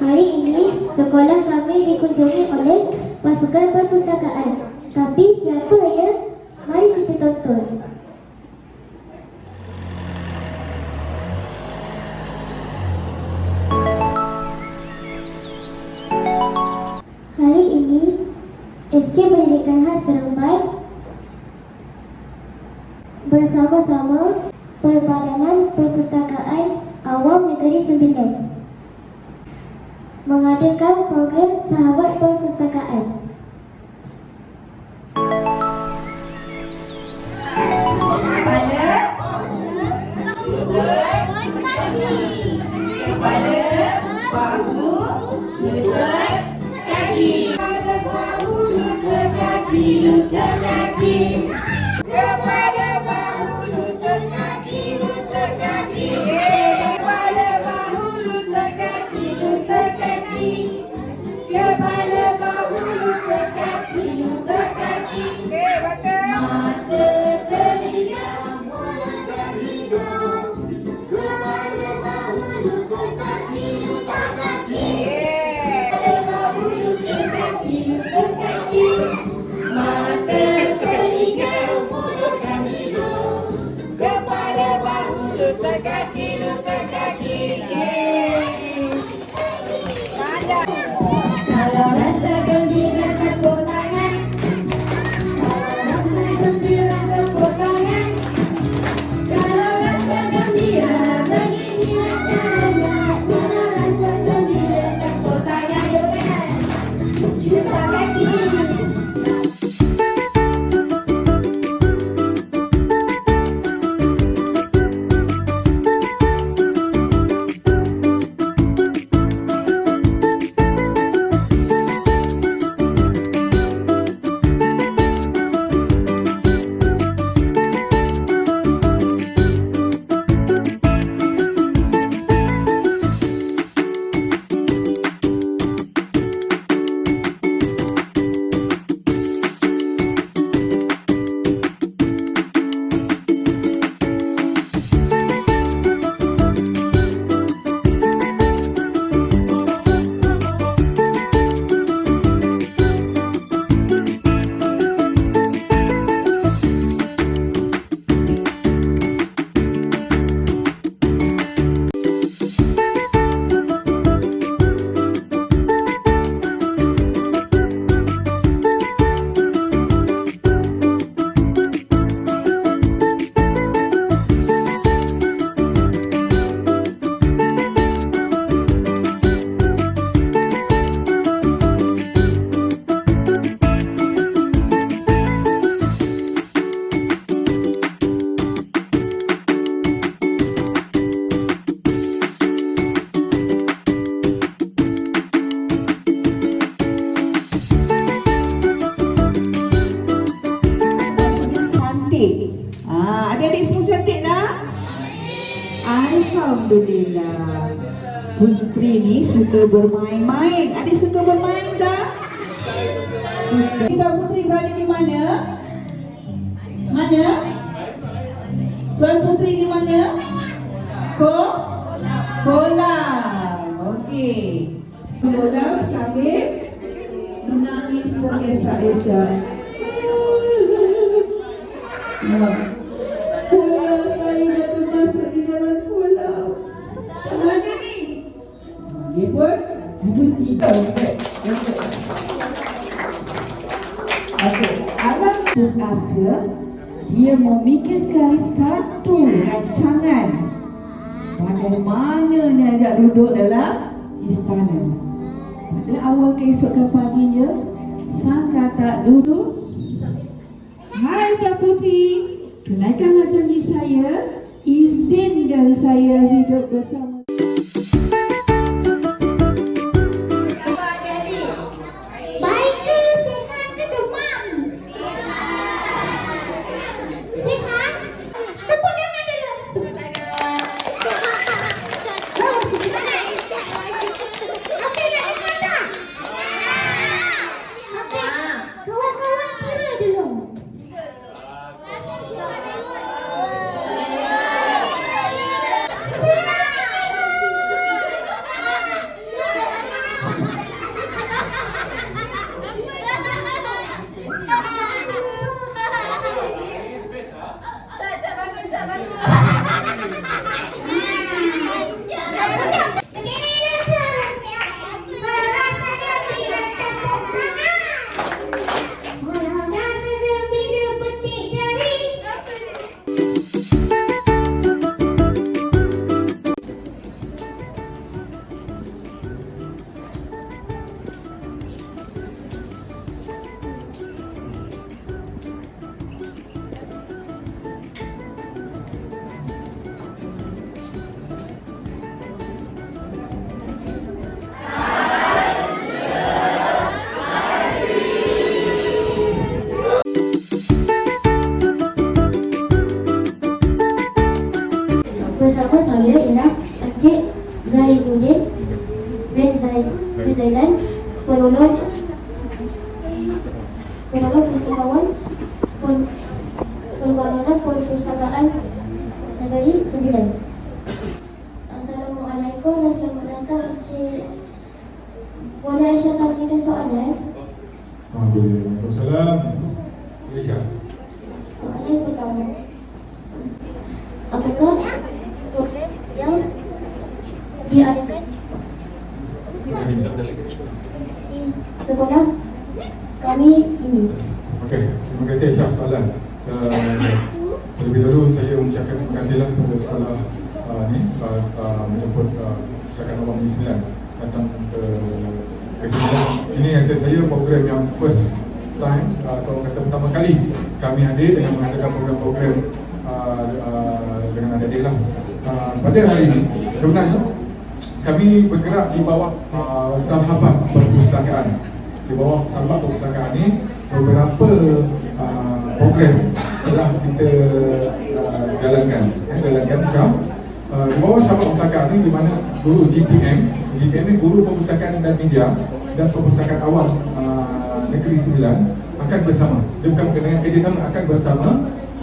Hari ini, sekolah kami dikunjungi oleh pasukan perpustakaan. Tapi siapa ya? Mari kita tonton. Hari ini, SK Pendidikan Khas Seremban bersama-sama Perbadanan Perpustakaan Awam Negeri Sembilan mengadakan program Sahabat Perpustakaan. Alhamdulillah. Putri ni suka bermain-main. Adik suka bermain tak? Suka. Kita Putri berada di mana? Mana? Tuan Putri di mana? Ko? Kolam. Okey. Kolam sambil menangis beresak-esak. Kolam rancangan bagaimana dia nak duduk dalam istana. Pada awal keesokan paginya, sang katak duduk Hai Kak Putri, tunaikanlah saya, izinkan saya hidup bersama. Bersama saya ialah Encik Zainuddin bin Zain bin Zainan penolong penolong pustakawan pen, perbankan perpustakaan negeri Sembilan. Assalamualaikum dan selamat datang Encik. Boleh Aisyah tanyakan soalan? Waalaikumsalam. Aisyah. Soalan pertama. Apakah program yang diadakan di sekolah kami ini? Okey, terima kasih Aisyah soalan. Uh, terlebih dahulu saya mengucapkan terima kasihlah kepada sekolah uh, ni uh, uh, menyebut uh, Pustakaan Awam Negeri Sembilan datang ke ke sini. Ini rasa saya program yang first time uh, atau kata pertama kali kami hadir dengan mengadakan program-program uh, uh, dengan adik-adik lah. Uh, pada hari ini sebenarnya kami bergerak di bawah uh, sahabat perpustakaan di bawah sahabat perpustakaan ini beberapa uh, program telah kita uh, jalankan eh, jalankan Syah uh, di bawah sahabat perpustakaan ini di mana guru GPM GPM ini guru perpustakaan dan media dan perpustakaan awam uh, negeri Sembilan akan bersama. Dia bukan dengan kerjasama akan bersama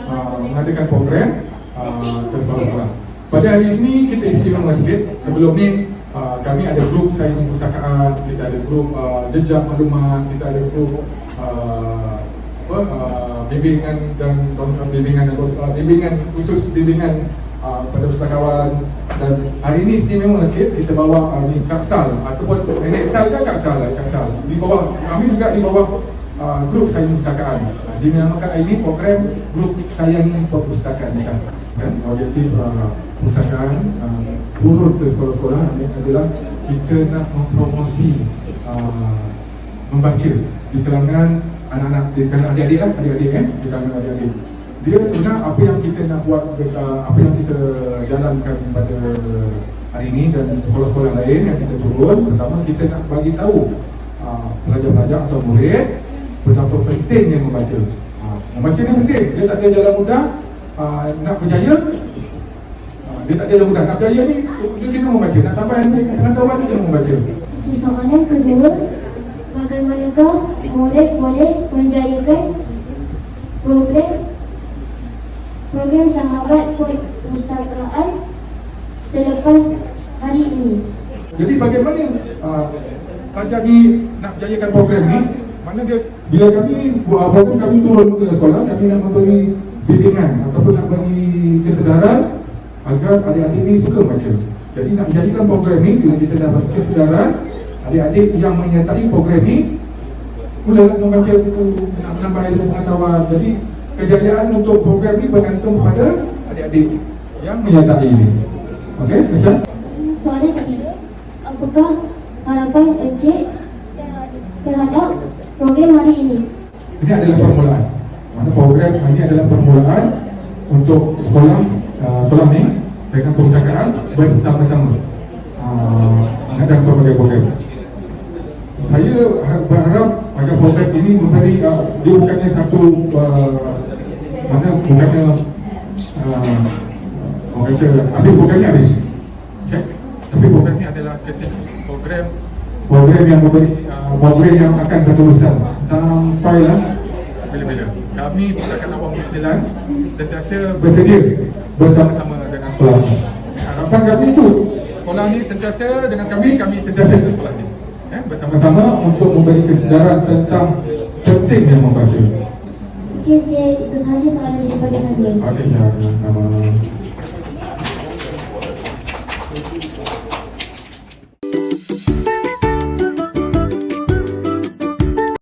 uh, mengadakan program uh, ke sekolah-sekolah pada hari ini kita istimewa sikit. Sebelum ni Uh, kami ada grup sains perpustakaan, kita ada grup uh, jejak maklumat, kita ada grup uh, apa, uh, bimbingan dan bimbingan uh, bimbingan khusus bimbingan uh, pada pustakawan dan hari ini istimewa sikit kita bawa uh, ni Kaksal ataupun nenek Sal kan Kaksal lah, Kaksal. Di bawah kami juga di bawah uh, grup sains perpustakaan. Uh, dinamakan ini program grup sains perpustakaan kan objektif uh, perpustakaan uh, urut ke sekolah-sekolah ini adalah kita nak mempromosi uh, membaca di kalangan anak-anak di kalangan adik-adik lah adik-adik eh di kalangan adik-adik dia sebenarnya apa yang kita nak buat apa yang kita jalankan pada hari ini dan sekolah-sekolah lain yang kita turun. Pertama kita nak bagi tahu uh, pelajar-pelajar atau murid betapa pentingnya membaca. Uh, membaca ni penting. Dia tak ada jalan mudah uh, nak berjaya. Dia tak ada jalan mudah. Nak berjaya ni dia kena membaca. Nak sampai pengetahuan tu kena membaca. Soalan kedua, bagaimanakah murid boleh menjayakan program program sahabat perpustakaan selepas hari ini? Jadi bagaimana uh, pelajar ni nak berjayakan program ni? Mana dia Bila kami buat program kami turun ke sekolah Kami nak memberi bimbingan Ataupun nak bagi kesedaran Agar adik-adik ni suka baca. Jadi nak menjadikan program ni Bila kita dah bagi kesedaran Adik-adik yang menyertai program ni Mula membaca buku Nak menambah ilmu pengetahuan. Jadi kejayaan untuk program ni bergantung kepada adik-adik yang menyertai ini Okey, Aisyah? Soalan ketiga, apakah harapan Encik terhadap program hari ini? Ini adalah permulaan. Mana program ini adalah permulaan untuk sekolah uh, sekolah ni dengan perpustakaan bersama-sama uh, mengadakan berbagai program. Saya ha- berharap agar program ini memberi uh, dia bukannya satu uh, mana bukannya uh, orang kata habis program ni habis. Okay? Tapi program ni adalah program program yang memberi uh, program yang akan berterusan sampailah bila-bila. Kami Awam Negeri Sembilan sentiasa bersedia bersama-sama dengan sekolah. Harapan kami itu sekolah ni sentiasa dengan kami, kami sentiasa dengan sekolah ini. eh, bersama-sama untuk memberi kesedaran tentang pentingnya membaca. Okey, Cik. Itu sahaja soalan daripada saya. Okey, Syah, sama.